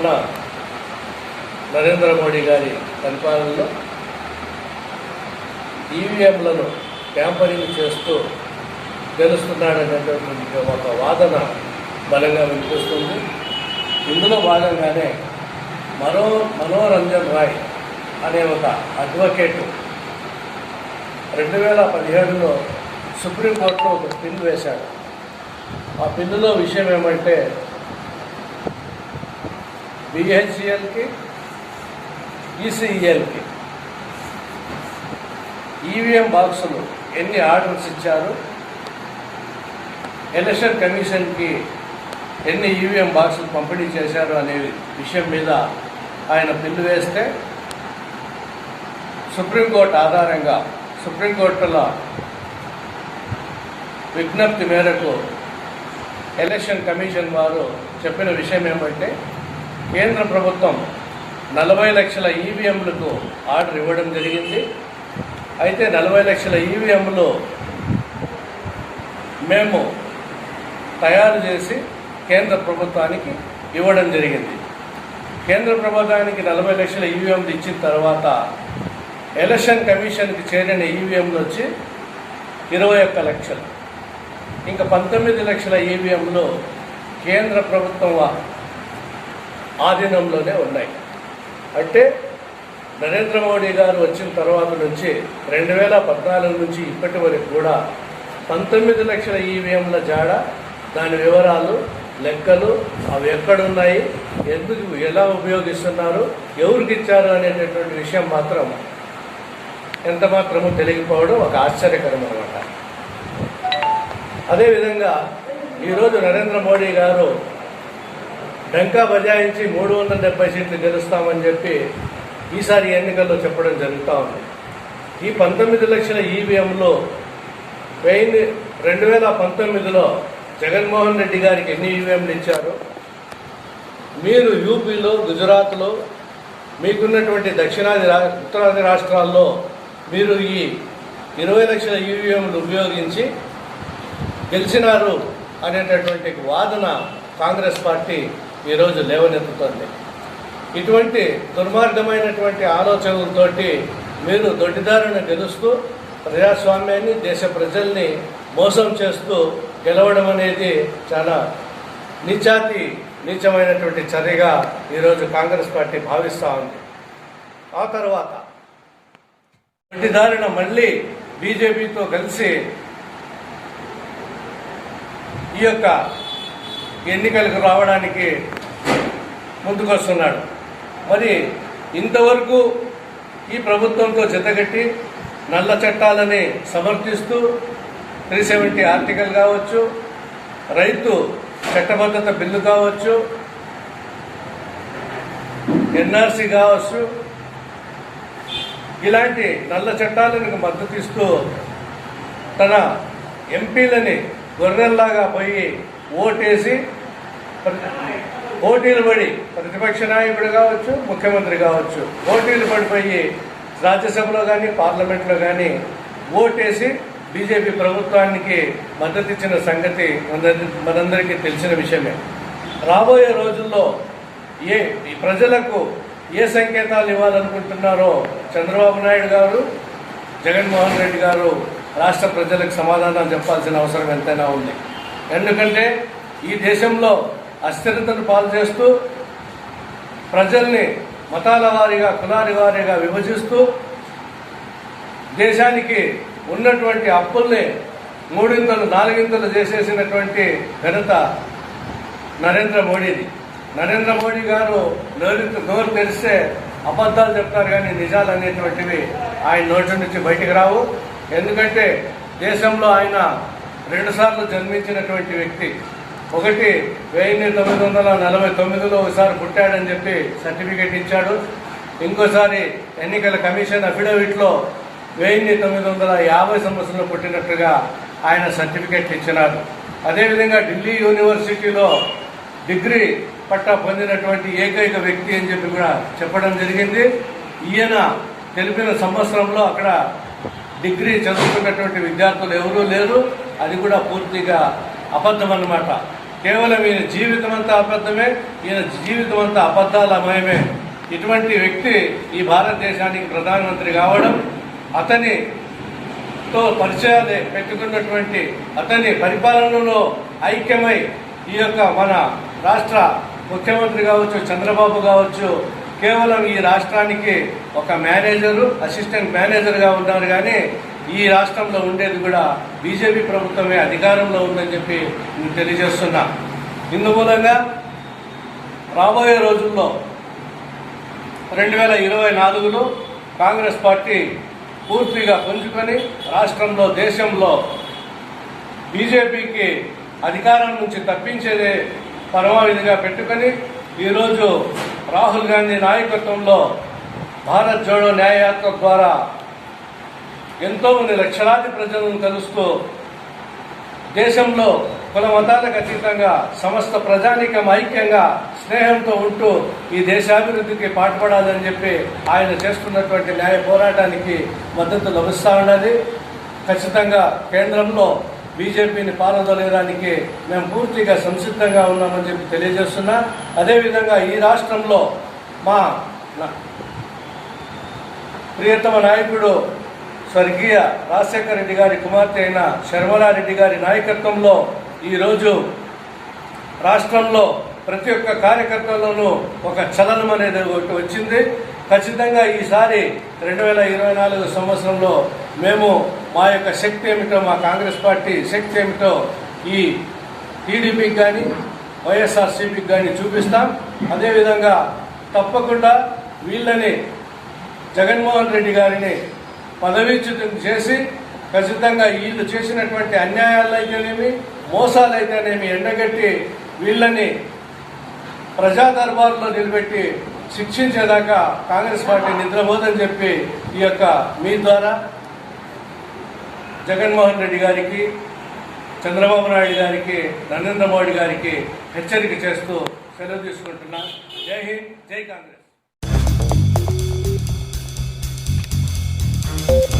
మన నరేంద్ర మోడీ గారి పరిపాలనలో ఈవీఎంలను ట్యాంపరింగ్ చేస్తూ గెలుస్తున్నాడనేటటువంటి ఒక వాదన బలంగా వినిపిస్తుంది. ఇందులో భాగంగానే మరో మనోరంజన్ రాయ్ అనే ఒక అడ్వకేటు రెండు వేల పదిహేడులో సుప్రీంకోర్టులో ఒక పిన్ వేశాడు. ఆ పిన్నులో విషయం ఏమంటే బిహెచ్సిఎల్కి ఈసీఈఎల్కి ఈవీఎం బాక్సులు ఎన్ని ఆర్డర్స్ ఇచ్చారు? ఎలక్షన్ కమిషన్కి ఎన్ని ఈవీఎం బాక్సులు పంపిణీ చేశారు అనే విషయం మీద ఆయన బిల్లు వేస్తే సుప్రీంకోర్టు ఆధారంగా సుప్రీంకోర్టుల విజ్ఞప్తి మేరకు ఎలక్షన్ కమిషన్ వారు చెప్పిన విషయం ఏమంటే కేంద్ర ప్రభుత్వం నలభై లక్షల ఈవీఎంలకు ఆర్డర్ ఇవ్వడం జరిగింది. అయితే నలభై లక్షల ఈవీఎంలు మేము తయారు చేసి కేంద్ర ప్రభుత్వానికి ఇవ్వడం జరిగింది. కేంద్ర ప్రభుత్వానికి నలభై లక్షల ఈవీఎంలు ఇచ్చిన తర్వాత ఎలక్షన్ కమిషన్కి చేరిన ఈవీఎంలు వచ్చి ఇరవై ఒక్క లక్షలు. ఇంకా పంతొమ్మిది లక్షల ఈవీఎంలు కేంద్ర ప్రభుత్వం ఆధీనంలోనే ఉన్నాయి. అంటే నరేంద్ర మోడీ గారు వచ్చిన తర్వాత నుంచి రెండు వేల పద్నాలుగు నుంచి ఇప్పటి వరకు కూడా పంతొమ్మిది లక్షల ఈవీఎంల జాడ దాని వివరాలు లెక్కలు అవి ఎక్కడున్నాయి ఎందుకు ఎలా ఉపయోగిస్తున్నారు ఎవరికి ఇచ్చారు అనేటటువంటి విషయం మాత్రం ఎంత మాత్రమూ తెలియకపోవడం ఒక ఆశ్చర్యకరం అనమాట అదేవిధంగా ఈరోజు నరేంద్ర మోడీ గారు డంకా బజాయించి మూడు వందల డెబ్బై సీట్లు గెలుస్తామని చెప్పి ఈసారి ఎన్నికల్లో చెప్పడం జరుగుతూ ఉంది. ఈ పంతొమ్మిది లక్షల ఈవీఎంలో వెయ్యి రెండు వేల పంతొమ్మిదిలో జగన్మోహన్ రెడ్డి గారికి ఎన్ని ఈవీఎంలు ఇచ్చారు? మీరు యూపీలో గుజరాత్లో మీకున్నటువంటి దక్షిణాది రా ఉత్తరాది రాష్ట్రాల్లో మీరు ఈ ఇరవై లక్షల ఈవీఎంలు ఉపయోగించి గెలిచినారు అనేటటువంటి వాదన కాంగ్రెస్ పార్టీ ఈరోజు లేవనెత్తుతోంది. ఇటువంటి దుర్మార్గమైనటువంటి ఆలోచనలతోటి మీరు దొడ్డిదారుని గెలుస్తూ ప్రజాస్వామ్యాన్ని దేశ ప్రజల్ని మోసం చేస్తూ గెలవడం అనేది చాలా నీచాతి నీచమైనటువంటి చర్యగా ఈరోజు కాంగ్రెస్ పార్టీ భావిస్తూ ఉంది. ఆ తర్వాత దొడ్డిదారిన మళ్ళీ బీజేపీతో కలిసి ఈ యొక్క ఎన్నికలకు రావడానికి ముందుకొస్తున్నాడు. మరి ఇంతవరకు ఈ ప్రభుత్వంతో జతగట్టి నల్ల చట్టాలని సమర్థిస్తూ త్రీ సెవెంటీ ఆర్టికల్ కావచ్చు రైతు చట్టబద్ధత బిల్లు కావచ్చు ఎన్ఆర్సీ కావచ్చు ఇలాంటి నల్ల చట్టాలకు మద్దతు ఇస్తూ తన ఎంపీలని గొర్రెల్లాగా పోయి ఓటేసి పోటీలు పడి ప్రతిపక్ష నాయకుడు కావచ్చు ముఖ్యమంత్రి కావచ్చు పోటీలు పడిపోయి రాజ్యసభలో కానీ పార్లమెంట్లో కానీ ఓటేసి బీజేపీ ప్రభుత్వానికి మద్దతు ఇచ్చిన సంగతి మనందరికీ తెలిసిన విషయమే. రాబోయే రోజుల్లో ఏ ప్రజలకు ఏ సంకేతాలు ఇవ్వాలనుకుంటున్నారో చంద్రబాబు నాయుడు గారు జగన్మోహన్ రెడ్డి గారు రాష్ట్ర ప్రజలకు సమాధానం చెప్పాల్సిన అవసరం ఎంతైనా ఉంది. ఎందుకంటే ఈ దేశంలో అస్థిరతను పాలు చేస్తూ ప్రజల్ని మతాల వారీగా కులాల వారీగా విభజిస్తూ దేశానికి ఉన్నటువంటి అప్పుల్ని మూడింతలు నాలుగింతలు చేసేసినటువంటి ఘనత నరేంద్ర మోడీది. నరేంద్ర మోడీ గారు నోరు నోరు తెరిస్తే అబద్ధాలు చెప్తారు కానీ నిజాలు అనేటువంటివి ఆయన నోటి నుంచి బయటికి రావు. ఎందుకంటే దేశంలో ఆయన రెండుసార్లు జన్మించినటువంటి వ్యక్తి. ఒకటి వెయ్యి తొమ్మిది వందల నలభై తొమ్మిదిలో ఒకసారి పుట్టాడని చెప్పి సర్టిఫికేట్ ఇచ్చాడు. ఇంకోసారి ఎన్నికల కమిషన్ అఫిడవిట్లో వెయ్యి తొమ్మిది వందల యాభై సంవత్సరంలో పుట్టినట్టుగా ఆయన సర్టిఫికేట్ ఇచ్చినారు. అదేవిధంగా ఢిల్లీ యూనివర్సిటీలో డిగ్రీ పట్టా పొందినటువంటి ఏకైక వ్యక్తి అని చెప్పి కూడా చెప్పడం జరిగింది. ఈయన తెలిపిన సంవత్సరంలో అక్కడ డిగ్రీ చదువుకున్నటువంటి విద్యార్థులు ఎవరూ లేరు. అది కూడా పూర్తిగా అబద్ధం అన్నమాట కేవలం ఈయన జీవితం అంతా అబద్ధమే ఈయన జీవితం అంతా అబద్ధాలమయమే ఇటువంటి వ్యక్తి ఈ భారతదేశానికి ప్రధానమంత్రి కావడం అతని తో పరిచయాలు పెట్టుకున్నటువంటి అతని పరిపాలనలో ఐక్యమై ఈ యొక్క మన రాష్ట్ర ముఖ్యమంత్రి కావచ్చు చంద్రబాబు కావచ్చు కేవలం ఈ రాష్ట్రానికి ఒక మేనేజరు అసిస్టెంట్ మేనేజర్గా ఉన్నారు కానీ ఈ రాష్ట్రంలో ఉండేది కూడా బీజేపీ ప్రభుత్వమే అధికారంలో ఉందని చెప్పి నేను తెలియజేస్తున్నా. ఇందు మూలంగా రాబోయే రోజుల్లో రెండు వేల ఇరవై నాలుగులో కాంగ్రెస్ పార్టీ పూర్తిగా పుంజుకొని రాష్ట్రంలో దేశంలో బీజేపీకి అధికారం నుంచి తప్పించేదే పరమావిధిగా పెట్టుకొని ఈరోజు రాహుల్ గాంధీ నాయకత్వంలో భారత్ జోడో న్యాయయాత్ర ద్వారా ఎంతో మంది లక్షలాది ప్రజలను కలుస్తూ దేశంలో కుల మతాలకు అతీతంగా సమస్త ప్రజానికం ఐక్యంగా స్నేహంతో ఉంటూ ఈ దేశాభివృద్ధికి పాటుపడాలని చెప్పి ఆయన చేస్తున్నటువంటి న్యాయ పోరాటానికి మద్దతు లభిస్తూ ఉన్నది. ఖచ్చితంగా కేంద్రంలో బీజేపీని పాలదొలగడానికి మేము పూర్తిగా సంసిద్ధంగా ఉన్నామని చెప్పి తెలియజేస్తున్నా. అదేవిధంగా ఈ రాష్ట్రంలో మా ప్రియతమ నాయకుడు స్వర్గీయ రాజశేఖర రెడ్డి గారి కుమార్తె అయిన శర్మలారెడ్డి గారి నాయకత్వంలో ఈరోజు రాష్ట్రంలో ప్రతి ఒక్క కార్యకర్తలోనూ ఒక చలనం అనేది ఒకటి వచ్చింది. ఖచ్చితంగా ఈసారి రెండు వేల ఇరవై నాలుగు సంవత్సరంలో మేము మా యొక్క శక్తి ఏమిటో మా కాంగ్రెస్ పార్టీ శక్తి ఏమిటో ఈ టీడీపీకి కానీ వైఎస్ఆర్సీపీకి కానీ చూపిస్తాం. అదేవిధంగా తప్పకుండా వీళ్ళని జగన్మోహన్ రెడ్డి గారిని పదవీచ్యుతం చేసి ఖచ్చితంగా వీళ్ళు చేసినటువంటి అన్యాయాలు అయితేనేమి మోసాలు అయితేనేమి ఎండగట్టి వీళ్ళని ప్రజా దర్బార్లో నిలబెట్టి శిక్షించేదాకా కాంగ్రెస్ పార్టీ నిద్రపోదని చెప్పి ఈ యొక్క మీ ద్వారా జగన్మోహన్ రెడ్డి గారికి చంద్రబాబు నాయుడు గారికి నరేంద్ర మోడీ గారికి హెచ్చరిక చేస్తూ సెలవు తీసుకుంటున్నా. జై హింద్ జై కాంగ్రెస్. Thank you.